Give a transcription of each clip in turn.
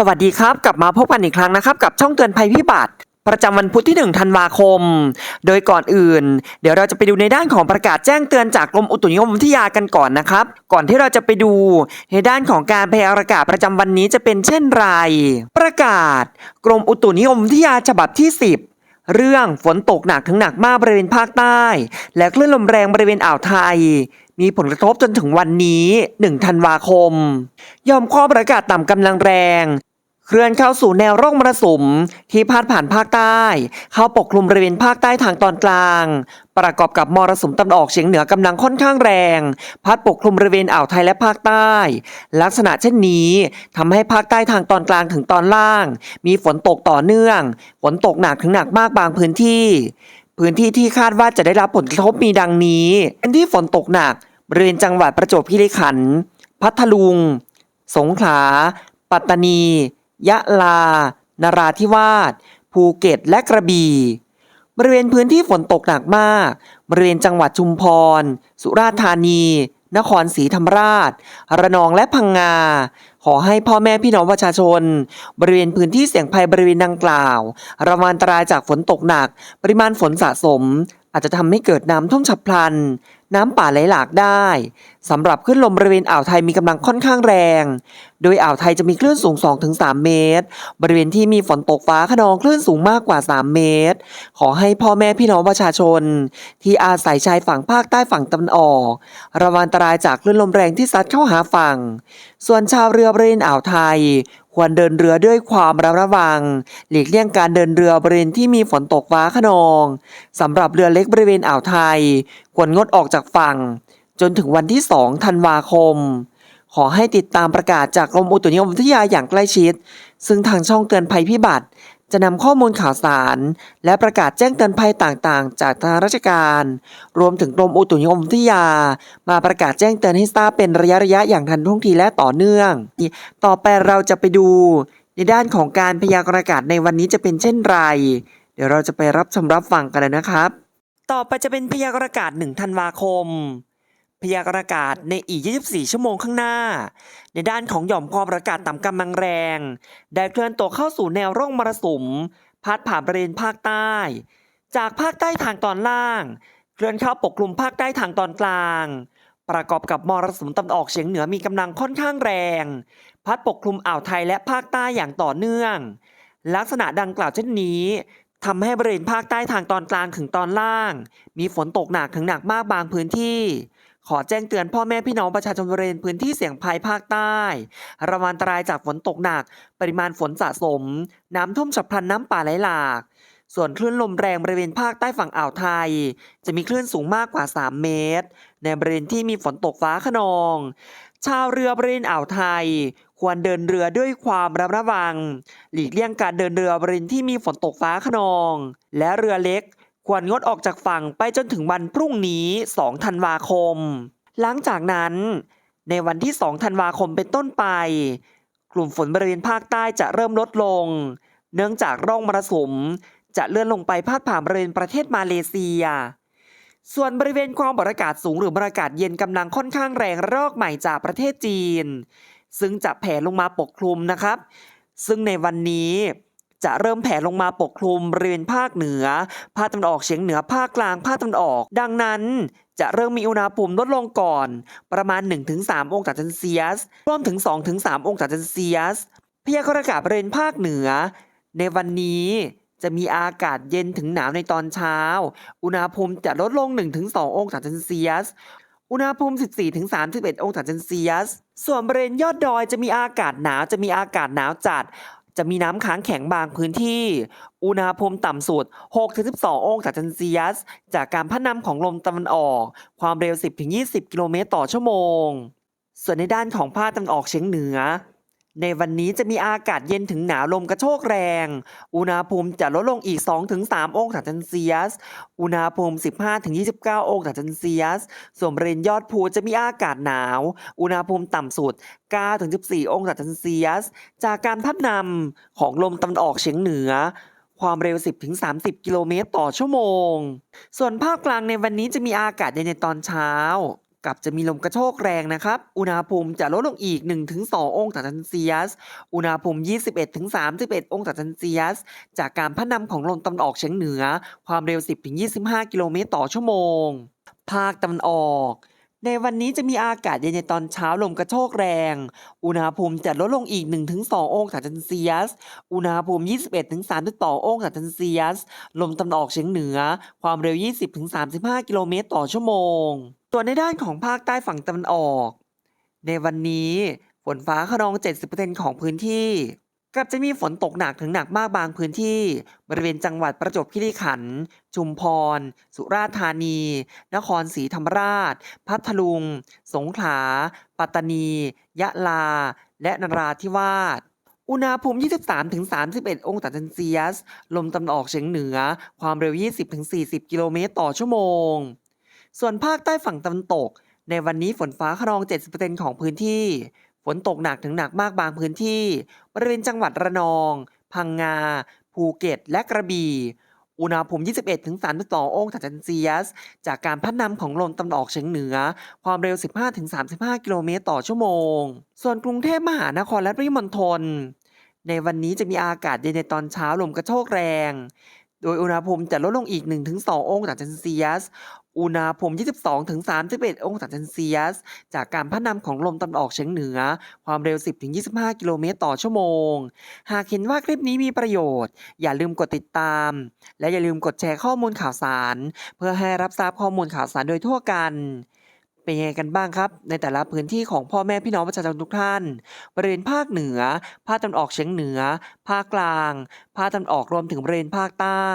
สวัสดีครับ กลับมาพบกันอีกครั้งนะครับ กับช่องเตือนภัยพิบัติ ประจำวันพุธที่ 1 ธันวาคม โดยก่อนอื่น เดี๋ยวเราจะไปดูในด้านของประกาศแจ้งเตือนจากกรมอุตุนิยมวิทยากันก่อนนะครับ ก่อนที่เราจะไปดูในด้านของการพยากรณ์อากาศประจำวันนี้จะเป็นเช่นไร ประกาศ กรมอุตุนิยมวิทยาฉบับที่ 10เรื่องฝนตกหนักถึงหนักมากบริเวณภาคใต้ และคลื่นลมแรงบริเวณอ่าวไทย มีผลกระทบจนถึงวันนี้ 1 ธันวาคม ยอมความประกาศต่ำกำลังแรง เคลื่อนเข้าสู่แนวร่องมรสุมที่พาดผ่านภาคใต้ เข้าปกคลุมบริเวณภาคใต้ทางตอนกลาง ประกอบกับมรสุมตะวันออกเฉียงเหนือกำลังค่อนข้างแรง พัดปกคลุมบริเวณอ่าวไทยและภาคใต้ ลักษณะเช่นนี้ทำให้ภาคใต้ทางตอนกลางถึงตอนล่าง มีฝนตกต่อเนื่องฝนตกหนักถึงหนักมากบางพื้นที่ พื้นที่ที่คาดว่าจะได้รับผลกระทบมีดังนี้พื้นที่ฝนตกหนักบริเวณจังหวัดประจวบคีรีขันธ์พัทลุง สงขลา ปัตตานี ยะลา นราธิวาส ภูเก็ต และกระบี่ บริเวณพื้นที่ฝนตกหนักมาก บริเวณจังหวัดชุมพร สุราษฎร์ธานี นครศรีธรรมราช ระนอง และพังงา ขอให้พ่อแม่พี่น้องประชาชน บริเวณพื้นที่เสี่ยงภัยบริเวณดังกล่าว ระวังอันตรายจากฝนตกหนัก ปริมาณฝนสะสม อาจจะทำให้เกิดน้ำท่วมฉับพลันน้ำป่าไหลหลากได้สำหรับคลื่นลมบริเวณอ่าวไทยมีกำลังค่อนข้างแรง โดยอ่าวไทยจะมีคลื่นสูง 2-3 เมตร บริเวณที่มีฝนตกฟ้าขนองคลื่นสูงมากกว่า 3 เมตร ขอให้พ่อแม่พี่น้องประชาชน ที่อาศัยชายฝั่งภาคใต้ฝั่งตะวันออก ระวังอันตรายจากคลื่นลมแรงที่ซัดเข้าหาฝั่ง ส่วนชาวเรือบริเวณอ่าวไทยควรเดินเรือด้วยความระมัดระวัง หลีกเลี่ยงการเดินเรือบริเวณที่มีฝนตกฟ้าขนองสำหรับเรือเล็กบริเวณอ่าวไทย ควรงดออกจากฝั่ง จนถึงวันที่ 2 ธันวาคม ขอให้ติดตามประกาศจากกรมอุตุนิยมวิทยาอย่างใกล้ชิด ซึ่งทางช่องเตือนภัยพิบัติ จะนำข้อมูลข่าวสาร และประกาศแจ้งเตือนภัยต่างๆ จากทางราชการ รวมถึงกรมอุตุนิยมวิทยา มาประกาศแจ้งเตือนให้ทราบเป็นระยะๆอย่างทันท่วงทีและต่อเนื่อง ต่อไปเราจะไปดูในด้านของการพยากรณ์อากาศในวันนี้จะเป็นเช่นไร เดี๋ยวเราจะไปรับชมรับฟังกันเลยนะครับ ต่อไปจะเป็นพยากรณ์อากาศ1ธันวาคม พยากรณ์อากาศในอีก 24 ชั่วโมงข้างหน้า ในด้านของหย่อมความกดอากาศต่ำกำลังแรง ได้เคลื่อนตัวเข้าสู่แนวร่องมรสุมพัดผ่านบริเวณภาคใต้ จากภาคใต้ทางตอนล่าง เคลื่อนเข้าปกคลุมภาคใต้ทางตอนกลาง ประกอบกับมรสุมตะวันออกเฉียงเหนือมีกำลังค่อนข้างแรง พัดปกคลุมอ่าวไทยและภาคใต้อย่างต่อเนื่อง ลักษณะดังกล่าวเช่นนี้ ทำให้บริเวณภาคใต้ทางตอนกลางถึงตอนล่าง มีฝนตกหนักถึงหนักมากบางพื้นที่ ขอแจ้งเตือนพ่อแม่พี่น้องประชาชนบริเวณพื้นที่เสี่ยงภัยภาคใต้ ระวังอันตรายจากฝนตกหนัก ปริมาณฝนสะสม น้ำท่วมฉับพลันน้ำป่าไหลหลาก ส่วนคลื่นลมแรงบริเวณภาคใต้ฝั่งอ่าวไทย จะมีคลื่นสูงมากกว่า 3 เมตร ในบริเวณที่มีฝนตกฟ้าขนอง ชาวเรือบริเวณอ่าวไทย ควรเดินเรือด้วยความระมัดระวัง หลีกเลี่ยงการเดินเรือบริเวณที่มีฝนตกฟ้าขนอง และเรือเล็ก ควรงดออกจากฝั่งไปจนถึงวันพรุ่งนี้ 2 ธันวาคม หลังจากนั้น ในวันที่ 2 ธันวาคมเป็นต้นไป กลุ่มฝนบริเวณภาคใต้จะเริ่มลดลง เนื่องจากร่องมรสุมจะเลื่อนลงไปพาดผ่านบริเวณประเทศมาเลเซีย ส่วนบริเวณความกดอากาศสูงหรือมวลอากาศเย็นกำลังค่อนข้างแรงระลอกใหม่จากประเทศจีน ซึ่งจะแผ่ลงมาปกคลุมนะครับ ซึ่งในวันนี้จะเริ่มแผ่ลงมาปกคลุมบริเวณภาคเหนือ ภาคตะวันออกเฉียงเหนือ ภาคกลาง ภาคตะวันออก ดังนั้น จะเริ่มมีอุณหภูมิลดลงก่อน ประมาณ 1-3 องศาเซลเซียส รวมถึง 2-3 องศาเซลเซียส พยากรณ์อากาศบริเวณภาคเหนือ ในวันนี้ จะมีอากาศเย็นถึงหนาวในตอนเช้า อุณหภูมิจะลดลง 1-2 องศาเซลเซียส อุณหภูมิ 14-31 องศาเซลเซียส ส่วนบริเวณยอดดอยจะมีอากาศหนาว จะมีอากาศหนาวจัด จะมีน้ำค้างแข็งบางพื้นที่ อุณหภูมิต่ำสุด 6-12 องศาเซลเซียส จากการพัดนำของลมตะวันออก ความเร็ว 10-20 กิโลเมตรต่อชั่วโมง ส่วนในด้านของภาคตะวันออกเฉียงเหนือ ในวันนี้จะมีอากาศเย็นถึงหนาวลมกระโชกแรง อุณหภูมิจะลดลงอีก 2-3 องศาเซลเซียส อุณหภูมิ 15-29 องศาเซลเซียส ส่วนบริเวณยอดภูจะมีอากาศหนาว อุณหภูมิต่ำสุด 9-14 องศาเซลเซียส จากการพัดนำของลมตะวันออกเฉียงเหนือ ความเร็ว 10-30 กิโลเมตรต่อชั่วโมง ส่วนภาคกลางในวันนี้จะมีอากาศเย็นในตอนเช้า กับจะมีลมกระโชกแรงนะครับ อุณหภูมิจะลดลงอีก 1-2 องศาเซนเซียส อุณหภูมิ 21-31 องศาเซนเซียส จากการพัดนำของลมตะวันออกเฉียงเหนือ ความเร็ว 10-25 กิโลเมตรต่อชั่วโมง ภาคตะวันออกในวันนี้จะมีอากาศเย็นในตอนเช้าลมกระโชกแรง อุณหภูมิจะลดลงอีก 1-2 องศาเซนเซียส อุณหภูมิ 21-32 องศาเซนเซียส ลมตะวันออกเฉียงเหนือ ความเร็ว 20-35 กิโลเมตรต่อชั่วโมง ส่วนในด้านของภาคใต้ฝั่งตะวันออก ในวันนี้ฝนฟ้าขนอง 70%ของพื้นที่กับจะมีฝนตกหนักถึงหนักมากบางพื้นที่ บริเวณจังหวัดประจวบคีรีขันธ์ชุมพร สุราษฎร์ธานี นครศรีธรรมราช พัทลุง สงขลา ปัตตานี ยะลา และนราธิวาสอุณหภูมิ 23-31 องศาเซนเซียส ลมตะวันออกเฉียงเหนือ ความเร็ว 20-40 กิโลเมตรต่อชั่วโมง ส่วนภาคใต้ฝั่งตะวันตก ในวันนี้ฝนฟ้าขนอง 70%ของพื้นที่ ฝนตกหนักถึงหนักมากบางพื้นที่ บริเวณจังหวัดระนอง พังงา ภูเก็ต และกระบี่ อุณหภูมิ 21-32 องศาเซนเซียส จากการพัดนำของลมตะวันออกเฉียงเหนือ ความเร็ว 15-35 กิโลเมตรต่อชั่วโมง ส่วนกรุงเทพมหานครและปริมณฑล ในวันนี้จะมีอากาศเย็นในตอนเช้าลมกระโชกแรงโดยอุณหภูมิจะลดลงอีก 1-2 องศาเซนเซียส อุณหภูมิ 22-31 องศาเซนเซียส จากการพัดนำของลมตะวันออกเฉียงเหนือ ความเร็ว 10-25 กิโลเมตรต่อชั่วโมง หากเห็นว่าคลิปนี้มีประโยชน์ อย่าลืมกดติดตาม และอย่าลืมกดแชร์ข้อมูลข่าวสาร เพื่อให้รับทราบข้อมูลข่าวสารโดยทั่วกัน เป็นยังไงกันบ้างครับ ในแต่ละพื้นที่ของพ่อแม่พี่น้องประชาชนทุกท่าน บริเวณภาคเหนือ ภาคตะวันออกเฉียงเหนือ ภาคกลาง ภาคตะวันออกรวมถึงบริเวณภาคใต้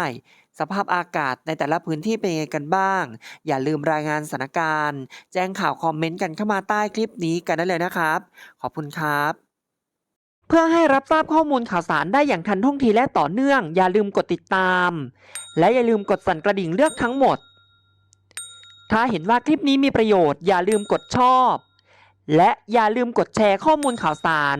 สภาพอากาศในแต่ละพื้นที่เป็นยังไงกันบ้าง อย่าลืมรายงานสถานการณ์ แจ้งข่าวคอมเมนต์กันเข้ามาใต้คลิปนี้กันได้เลยนะครับ ขอบคุณครับเพื่อให้รับทราบข้อมูลข่าวสารได้อย่างทันท่วงทีและต่อเนื่อง อย่าลืมกดติดตาม และอย่าลืมกดสั่นกระดิ่งเลือกทั้งหมด ถ้าเห็นว่าคลิปนี้มีประโยชน์อย่าลืมกดชอบ และอย่าลืมกดแชร์ข้อมูลข่าวสาร